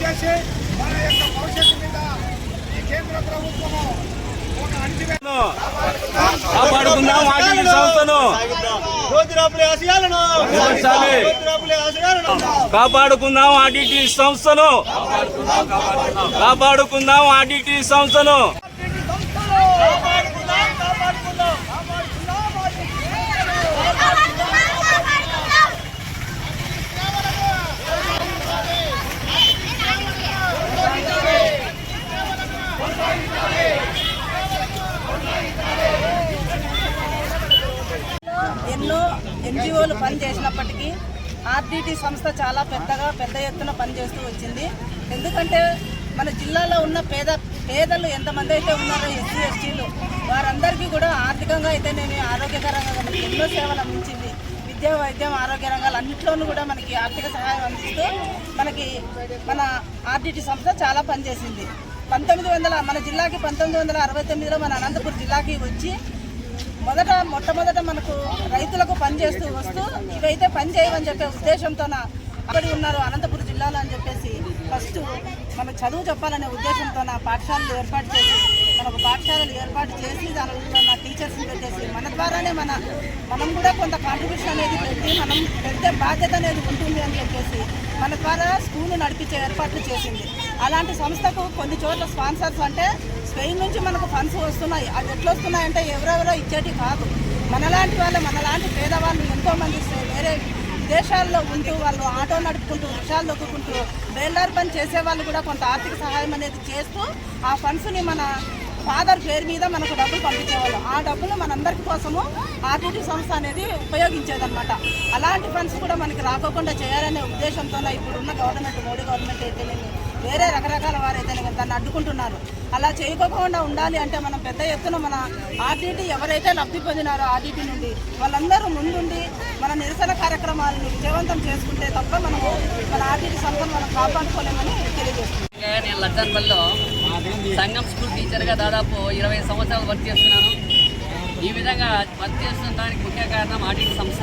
చేసి మన యొక్క భవిష్యత్తు మీద ఈ కేంద్ర ప్రభుత్వము కాపాడుకుందాం ఆర్టీసీ సంస్థను. కాపాడుకుందాం ఆర్టీటీ సంస్థను. కాపాడుకుందాం ఆర్టీటీ సంస్థను. ఎన్జిఓలు పనిచేసినప్పటికీ ఆర్డీటీ సంస్థ చాలా పెద్దగా పెద్ద ఎత్తున పనిచేస్తూ వచ్చింది. ఎందుకంటే మన జిల్లాలో ఉన్న పేద పేదలు ఎంతమంది అయితే ఉన్నారో ఎస్సీ ఎస్టీలు వారందరికీ కూడా ఆర్థికంగా అయితే నేను ఆరోగ్యకరంగా మనకి ఎన్నో సేవలు అందించింది. విద్యా వైద్యం ఆరోగ్య రంగాలు అన్నింటిలోనూ కూడా మనకి ఆర్థిక సహాయం అందిస్తూ మనకి మన ఆర్డీటీ సంస్థ చాలా పనిచేసింది. పంతొమ్మిది వందల మన జిల్లాకి పంతొమ్మిది వందల అరవై తొమ్మిదిలో మన అనంతపురం జిల్లాకి వచ్చి మొదట మొట్టమొదట మనకు రైతులకు పని చేస్తూ వస్తూ ఇవైతే పని చేయమని చెప్పే ఉద్దేశంతోన అక్కడి ఉన్నారు అనంతపురం జిల్లాలో అని చెప్పేసి ఫస్ట్ మనకు చదువు చెప్పాలనే ఉద్దేశంతో పాఠశాలలు ఏర్పాటు చేసి పాఠశాలలు ఏర్పాటు చేసి దానిలో మన టీచర్స్ని పెట్టేసి మన ద్వారానే మన మనం కూడా కొంత కాంట్రిబ్యూషన్ అనేది పెట్టి మనం పెద్ద బాధ్యత అనేది ఉంటుంది అని చెప్పేసి మన ద్వారా స్కూల్ నడిపించే ఏర్పాట్లు చేసింది. అలాంటి సంస్థకు కొన్ని చోట్ల స్పాన్సర్స్ అంటే స్పెయిన్ నుంచి మనకు ఫండ్స్ వస్తున్నాయి. అది ఎట్లా వస్తున్నాయంటే ఎవరెవరో ఇచ్చేటి కాదు. మనలాంటి వాళ్ళు మనలాంటి పేదవాళ్ళు ఎంతో మంది వేరే విదేశాల్లో ఉంటూ వాళ్ళు ఆటో నడుపుకుంటూ రిక్షాలు దొక్కుకుంటూ బేల్దార్ పని చేసే వాళ్ళు కూడా కొంత ఆర్థిక సహాయం అనేది చేస్తూ ఆ ఫండ్స్ని మన ఫాదర్ పేరు మీద మనకు డబ్బులు పంపించేవాళ్ళు. ఆ డబ్బులు మనందరి కోసము ఆర్టీటీ సంస్థ అనేది ఉపయోగించేదన్నమాట. అలాంటి ఫండ్స్ కూడా మనకి రాకోకుండా చేయాలనే ఉద్దేశంతో ఇప్పుడున్న గవర్నమెంట్ మోడీ గవర్నమెంట్ అయితేనేమి వేరే రకరకాల వారైతేనేమి దాన్ని అడ్డుకుంటున్నారు. అలా చేయకోకుండా ఉండాలి అంటే మనం పెద్ద ఎత్తున మన ఆర్టీటీ ఎవరైతే లబ్ధి పొందినారో ఆర్టీటీ నుండి వాళ్ళందరూ ముందుండి మన నిరసన కార్యక్రమాలను విజయవంతం చేసుకుంటే తప్ప మనము మన ఆర్టీటీ సంస్థను మనం కాపాడుకోలేమని తెలియజేస్తుంది నేను సంఘం స్కూల్ టీచర్గా దాదాపు ఇరవై సంవత్సరాలు వర్క్ చేస్తున్నాను. ఈ విధంగా వర్క్ చేస్తున్న దానికి ముఖ్య కారణం ఆడిట్ సంస్థ.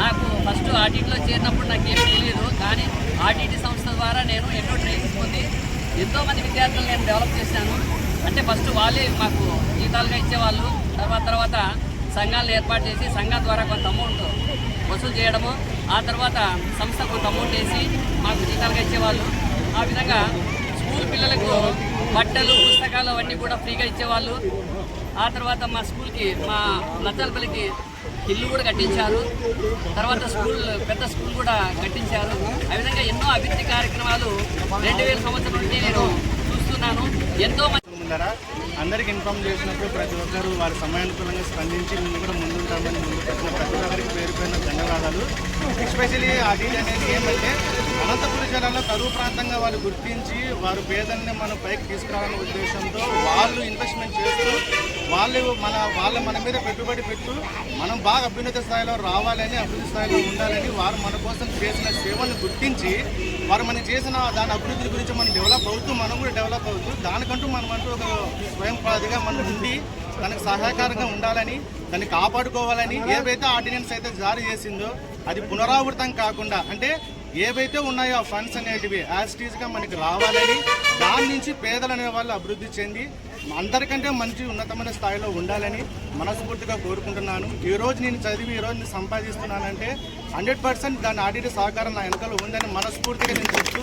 నాకు ఫస్ట్ ఆడిట్లో చేరినప్పుడు నాకు ఏం తెలియదు కానీ ఆడిట్ సంస్థ ద్వారా నేను ఎన్నో ట్రైనింగ్ పొంది ఎంతోమంది విద్యార్థులు నేను డెవలప్ చేశాను. అంటే ఫస్ట్ వాళ్ళే మాకు జీతాలుగా ఇచ్చేవాళ్ళు. తర్వాత తర్వాత సంఘాలను ఏర్పాటు చేసి సంఘం ద్వారా కొంత అమౌంట్ వసూలు చేయడము ఆ తర్వాత సంస్థ కొంత అమౌంట్ వేసి మాకు జీతాలుగా ఇచ్చేవాళ్ళు. ఆ విధంగా స్కూల్ పిల్లలకు బట్టలు పుస్తకాలు అవన్నీ కూడా ఫ్రీగా ఇచ్చేవాళ్ళు. ఆ తర్వాత మా స్కూల్కి మా నచ్చల్పల్లికి ఇల్లు కూడా కట్టించారు. తర్వాత స్కూల్ పెద్ద స్కూల్ కూడా కట్టించారు. ఆ విధంగా ఎన్నో అభివృద్ధి కార్యక్రమాలు రెండు వేల సంవత్సరం నుండి నేను చూస్తున్నాను. ఎంతో ముందర అందరికి ఇన్ఫార్మ్ చేసినప్పుడు ప్రతి ఒక్కరు వారి సమయానుకూలంగా స్పందించి మేము కూడా ముందుంటామని ముందు ప్రతి ఒక్కరికి పేరు ధన్యవాదాలు. ఎస్పెషలీ ఆ డీల్ అనేది ఏమంటే అనంతపురం జిల్లాలో కరువు ప్రాంతంగా వాళ్ళు గుర్తించి వారు పేదల్ని మనం పైకి తీసుకురావాలనే ఉద్దేశంతో వాళ్ళు ఇన్వెస్ట్మెంట్ చేస్తూ వాళ్ళు మన వాళ్ళ మన మీద పెట్టుబడి పెట్టు మనం బాగా అభ్యున్నత స్థాయిలో రావాలని అభివృద్ధి స్థాయిలో ఉండాలని వారు మన కోసం చేసిన సేవలను గుర్తించి వారు మనం చేసిన దాని అభివృద్ధి గురించి మనం డెవలప్ అవుతూ మనం కూడా డెవలప్ అవుతూ దానికంటూ మనం అంటూ ఒక స్వయం పాదిగా మనం ఉండి దానికి సహాయకారంగా ఉండాలని దాన్ని కాపాడుకోవాలని ఏవైతే ఆర్డినెన్స్ అయితే జారీ చేసిందో అది పునరావృతం కాకుండా అంటే ఏవైతే ఉన్నాయో ఆ ఫండ్స్ అనేటివి యాజిటీస్గా మనకి రావాలని దాని నుంచి పేదలు వాళ్ళు అభివృద్ధి చెంది అందరికంటే మంచి ఉన్నతమైన స్థాయిలో ఉండాలని మనస్ఫూర్తిగా కోరుకుంటున్నాను. ఈరోజు నేను చదివి ఈ నేను సంపాదిస్తున్నానంటే హండ్రెడ్ పర్సెంట్ దాని ఆడిట్ సహకారం నా వెనకాల ఉందని మనస్ఫూర్తిగా నేను చెప్తూ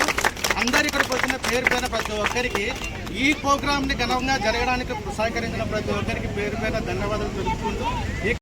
అందరు ఇక్కడికి వచ్చిన పేరు పైన ప్రతి ఒక్కరికి ఈ ప్రోగ్రామ్ని ఘనంగా జరగడానికి సహకరించిన ప్రతి ఒక్కరికి పేరు పైన ధన్యవాదాలు తెలుపుకుంటూ